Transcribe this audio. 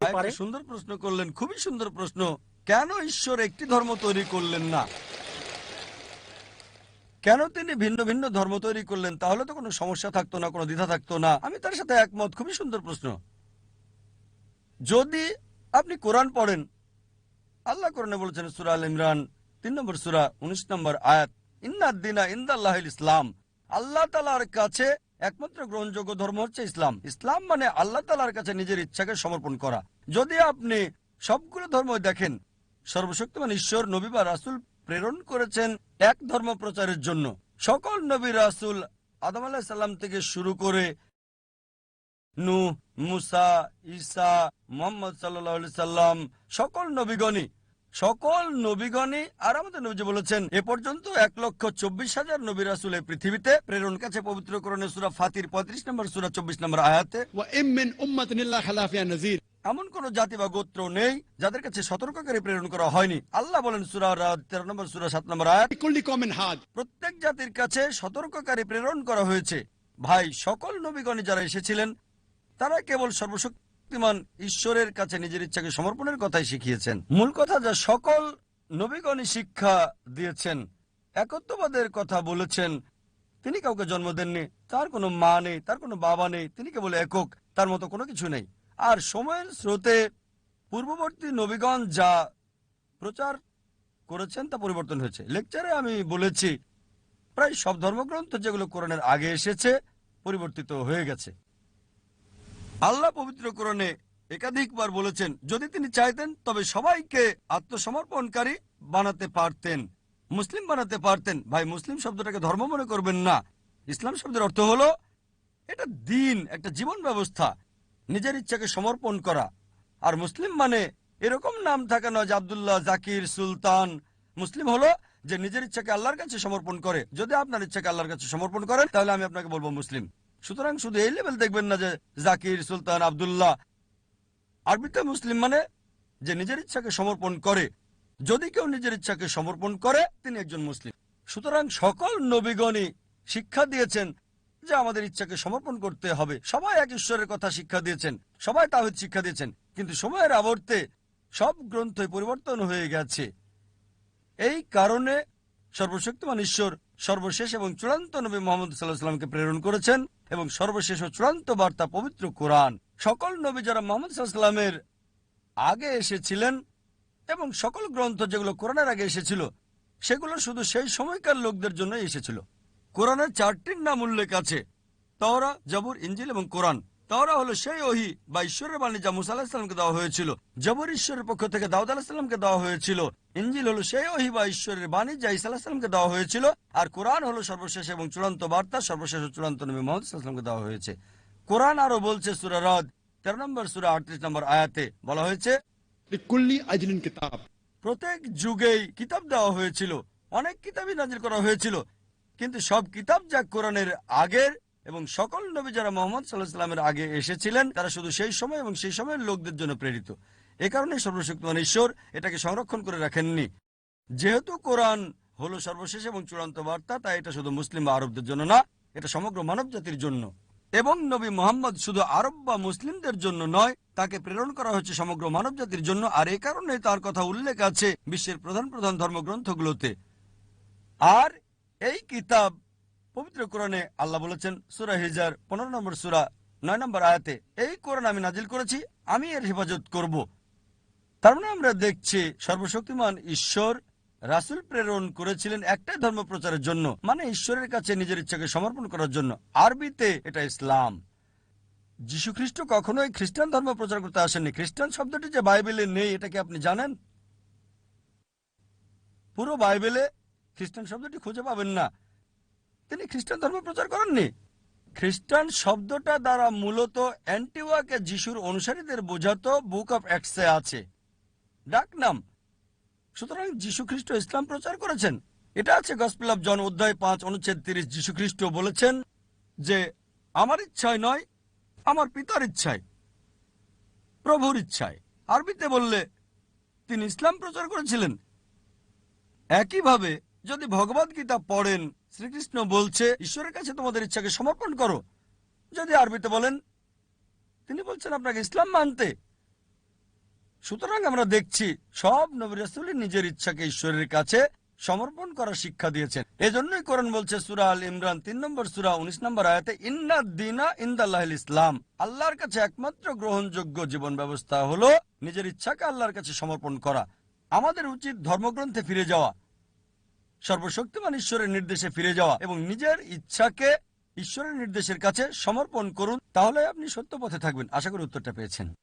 পারে? সুন্দর প্রশ্ন করলেন খুবই সুন্দর প্রশ্ন। কেন ঈশ্বর একটি ধর্ম তৈরি করলেন না? কেন তিনি ভিন্ন ভিন্ন ধর্ম তৈরি করলেন? তাহলে তো কোনো সমস্যা থাকতো না কোনো দ্বিধা থাকতো না। আমি তার সাথে একমত খুবই সুন্দর প্রশ্ন। যদি আপনি কোরআন পড়েন আল্লাহ কোরআনে বলেছেন সুরা আল ইমরান তিন নম্বর সুরা উনিশ নম্বর আয়াত ইন্নাদ্দিনা ইন্দাল্লাহ ইসলাম। আল্লাহ তালার কাছে একমাত্র গ্রহণযোগ্য ধর্ম হচ্ছে ইসলাম। ইসলাম মানে আল্লাহ তালার কাছে নিজের ইচ্ছাকে সমর্পণ করা। যদি আপনি সবগুলো ধর্ম দেখেন, সর্বশক্তিমান ঈশ্বর, নবী বা রাসুল প্রেরণ করেছেন এক ধর্ম প্রচারের জন্য। সকল নবী, রাসুল আদম আলাহ সাল্লাম থেকে শুরু করে নু মুসা, ঈসা, মোহাম্মদ সাল্লাহ সাল্লাম, সকল নবীগণই সকল নবীগণে আর আমাদের নবী বলেছেন এ পর্যন্ত এক লক্ষ চব্বিশ হাজার নবী রাসুল এই পৃথিবীতে প্রেরণ কাছে পবিত্র করণে সুরা ফাতির পঁয়ত্রিশ নম্বর সুরা চব্বিশ নম্বর আয়াতে এমন কোন জাতি বা গোত্র নেই যাদের কাছে সতর্ককারী প্রেরণ করা হয়নি। আল্লাহ বলেন সুরা তেরো নম্বর সুরা সাত নম্বর আয়াত প্রত্যেক জাতির কাছে সতর্ককারী প্রেরণ করা হয়েছে। ভাই সকল নবীগণে যারা এসেছিলেন তারা কেবল সর্বশক্তি সর্বশক্তিমান ঈশ্বরের কাছে নিজের ইচ্ছাকে সমর্পণের কথাই শিখিয়েছেন। মূল কথা যা সকল নবীগণই শিক্ষা দিয়েছেন একত্ববাদের কথা বলেছেন তিনি কাউকে জন্ম দেননি তার কোনো মা নেই তার কোনো বাবা নেই তিনি কেবল একক তার মতো কোনো কিছু নেই। আর সময়ের স্রোতে পূর্ববর্তী নবীগণ যা প্রচার করেছেন তা পরিবর্তন হয়েছে। লেকচারে আমি বলেছি প্রায় সব ধর্মগ্রন্থ যেগুলো কোরআনের আগে এসেছে পরিবর্তিত হয়ে গেছে। আল্লাহ পবিত্র কোরআনে একাধিকবার বলেছেন, যদি তিনি চাইতেন, তবে সবাইকে আত্মসমর্পণকারী বানাতে পারতেন, মুসলিম বানাতে পারতেন। ভাই, মুসলিম শব্দটাকে ধর্ম মনে করবেন না। ইসলাম শব্দের অর্থ হলো, এটা দিন, একটা জীবন ব্যবস্থা, নিজের ইচ্ছাকে সমর্পণ করা। আর মুসলিম মানে এরকম নাম থাকা নয় যে আবদুল্লাহ, জাকির, সুলতান। মুসলিম হলো যে নিজের ইচ্ছাকে আল্লাহর কাছে সমর্পণ করে। যদি আপনার ইচ্ছাকে আল্লাহর কাছে সমর্পণ করেন, তাহলে আমি আপনাকে বলব মুসলিম। সুতরাং শুধু এই লেভেল দেখবেন না যে জাকির, সুলতান, আবদুল্লাহ। আরবিতে মুসলিম মানে যে নিজের ইচ্ছাকে সমর্পণ করে। যদি কেউ নিজের ইচ্ছাকে সমর্পণ করে, তিনি একজন মুসলিম। সুতরাং সকল নবীগণই শিক্ষা দিয়েছেন যে আমাদের ইচ্ছাকে সমর্পণ করতে হবে। সবাই এক ঈশ্বরের কথা শিক্ষা দিয়েছেন, সবাই তাহিদ শিক্ষা দিয়েছেন, কিন্তু সময়ের আবর্তে সব গ্রন্থই পরিবর্তন হয়ে গেছে। এই কারণে সর্বশক্তিমান ঈশ্বর সর্বশেষ এবং চূড়ান্ত নবী মোহাম্মদ সাল্লাহ সাল্লামকে প্রেরণ করেছেন এবং সর্বশেষ ও চূড়ান্ত বার্তা পবিত্র কোরআন। সকল নবী যারা মোহাম্মদ সাল্লামের আগে এসেছিলেন এবং সকল গ্রন্থ যেগুলো কোরআনের আগে এসেছিল, সেগুলো শুধু সেই সময়কার লোকদের জন্য এসেছিল। কোরআনের চারটির নাম উল্লেখ আছে, তাওরা, জবুর ইঞ্জিল এবং কোরআন। তাওরা হলো সেই ওহি বা ঈশ্বরের বাণী যা মুসা আলাহিসামকে দেওয়া হয়েছিল জবর ঈশ্বরের পক্ষ থেকে দাউদ আলাহিসামকে দেওয়া হয়েছিল ইঞ্জিল হলো সেই ওহি বা ঈশ্বরের বাণী যা ইসা আলাহিসামকে দেওয়া হয়েছিল আর কোরআন হলো সর্বশেষ এবং চূড়ান্ত বার্তা সর্বশেষ ও চূড়ান্ত নবী মোহাম্মদ ইসলামকে দেওয়া হয়েছে। কোরআন আরও বলছে সুরা রদ তেরো নম্বর সুরা আটত্রিশ নম্বর আয়াতে বলা হয়েছে প্রত্যেক যুগেই কিতাব দেওয়া হয়েছিল অনেক কিতাবই নাজির করা হয়েছিল কিন্তু সব কিতাব যা কোরআনের আগের এবং সকল নবী যারা মোহাম্মদ সাল্লাহ সাল্লামের আগে এসেছিলেন, তারা শুধু সেই সময় এবং সেই সময়ের লোকদের জন্য প্রেরিত। এ কারণে সর্বশক্তিমান ঈশ্বর এটাকে সংরক্ষণ করে রাখেননি। যেহেতু কোরআন হলো সর্বশেষ এবং চূড়ান্ত বার্তা, তাই এটা শুধু মুসলিম বা আরবদের জন্য না, এটা সমগ্র মানব জাতির জন্য। এবং নবী মোহাম্মদ শুধু আরব বা মুসলিমদের জন্য নয়, তাকে প্রেরণ করা হচ্ছে সমগ্র মানব জাতির জন্য, আর এ কারণে তার কথা উল্লেখ আছে বিশ্বের প্রধান প্রধান ধর্মগ্রন্থগুলোতে। আর এই কিতাব পবিত্র কোরআনে আল্লাহ বলেছেন, সুরা হিজার, পনেরো নম্বর সুরা, নয় নম্বর আয়াতে, এই কোরআন আমি নাজিল করেছি, আমি এর হেফাজত করব। তার মানে আমরা দেখছি সর্বশক্তিমান ঈশ্বর রাসুল প্রেরণ করেছিলেন একটাই ধর্ম প্রচারের জন্য মানে ঈশ্বরের কাছে নিজের ইচ্ছাকে সমর্পণ করার জন্য। আরবিতে এটা ইসলাম। যীশু খ্রিস্ট কখনোই খ্রিস্টান ধর্ম প্রচার করতে আসেননি। খ্রিস্টান শব্দটি যে বাইবেলে নেই, এটা কি আপনি জানেন? পুরো বাইবেলে খ্রিস্টান শব্দটি খুঁজে পাবেন না। তিনি খ্রিস্টান ধর্ম প্রচার করেননি। খ্রিস্টান শব্দটা দ্বারা মূলত অ্যান্টিওয়াকে যিশুর অনুসারীদের বোঝাতো বুক অফ অ্যাক্সে আছে। ডাক নাম। সুতরাং যীশু খ্রিস্ট ইসলাম প্রচার করেছেন। এটা আছে গসপেল অফ জন অধ্যায় পাঁচ, অনুচ্ছেদ তিরিশ। যীশু খ্রিস্ট বলেছেন যে, আমার ইচ্ছায় নয়, আমার পিতার ইচ্ছায়, প্রভুর ইচ্ছায়। আরবিতে বললে, তিনি ইসলাম প্রচার করেছিলেন। একইভাবে যদি ভগবদ গীতা পড়েন, শ্রীকৃষ্ণ বলছে, ঈশ্বরের কাছে তোমাদের ইচ্ছাকে সমর্পণ করো। যদি আরবিতে বলেন, তিনি বলছেন আপনাকে ইসলাম মানতে। সুতরাং আমরা দেখছি, সব নবী রাসূলই নিজের ইচ্ছাকে ঈশ্বরের কাছে সমর্পণ করার শিক্ষা দিয়েছেন। এজন্যই কোরআন বলছে, সুরা আল ইমরান, তিন নম্বর সুরা, উনিশ নম্বর আয়াতে, ইন্না দিনা ইন্দাল্লাহ ইসলাম। আল্লাহর কাছে একমাত্র গ্রহণযোগ্য জীবন ব্যবস্থা হলো নিজের ইচ্ছাকে আল্লাহর কাছে সমর্পণ করা। আমাদের উচিত ধর্মগ্রন্থে ফিরে যাওয়া। সর্বশক্তিমান ঈশ্বরের নির্দেশে ফিরে যাওয়া এবং নিজের ইচ্ছাকে ঈশ্বরের নির্দেশের কাছে সমর্পণ করুন, তাহলে আপনি সত্য পথে থাকবেন। আশা করি উত্তরটা পেয়েছেন।